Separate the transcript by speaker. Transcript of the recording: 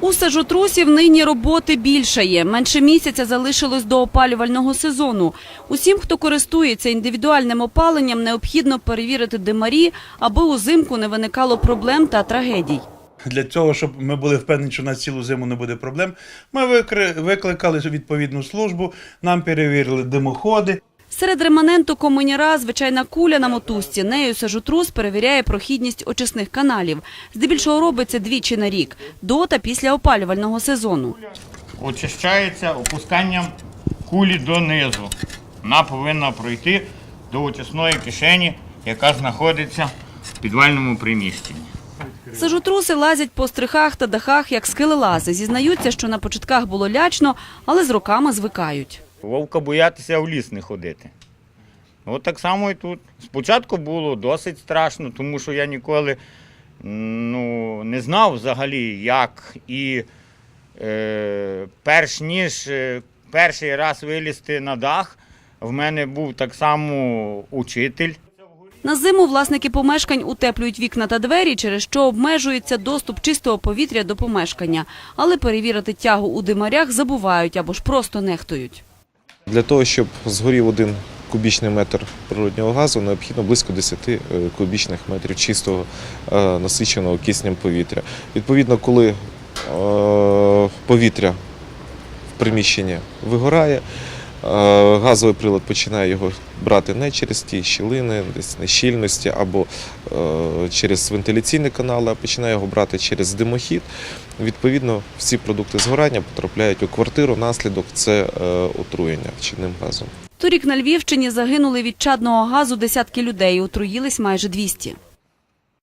Speaker 1: У сажотрусів нині роботи більше є. Менше місяця залишилось до опалювального сезону. Усім, хто користується індивідуальним опаленням, необхідно перевірити димарі, аби узимку не виникало проблем та трагедій.
Speaker 2: Для цього, щоб ми були впевнені, що на цілу зиму не буде проблем, ми викликали відповідну службу, нам перевірили димоходи.
Speaker 1: Серед реманенту комуняра звичайна куля на мотузці. Нею сажотрус перевіряє прохідність очисних каналів. Здебільшого робиться двічі на рік – до та після опалювального сезону.
Speaker 3: очищається опусканням кулі донизу. Вона повинна пройти до очисної кишені, яка знаходиться в підвальному приміщенні.
Speaker 1: Сажотруси лазять по стрихах та дахах, як скелелази. Зізнаються, що на початках було лячно, але з роками звикають.
Speaker 3: Вовка боятися в ліс не ходити. От так само і тут. Спочатку було досить страшно, тому що я ніколи ну, не знав взагалі, як і е, перш ніж е, перший раз вилізти на дах, в мене був так само учитель.
Speaker 1: На зиму власники помешкань утеплюють вікна та двері, через що обмежується доступ чистого повітря до помешкання. Але перевірити тягу у димарях забувають або ж просто нехтують.
Speaker 4: Для того, щоб згорів один кубічний метр природнього газу, необхідно близько 10 е, кубічних метрів чистого е, насиченого киснем повітря. Відповідно, коли е, повітря в приміщенні вигорає, газовий прилад починає його брати не через ті щілини, десь нещільності або е, через вентиляційні канали, а починає його брати через димохід. Відповідно, всі продукти згорання потрапляють у квартиру. Наслідок це е, отруєння чинним газом.
Speaker 1: Торік на Львівщині загинули від чадного газу десятки людей, отруїлись майже 200.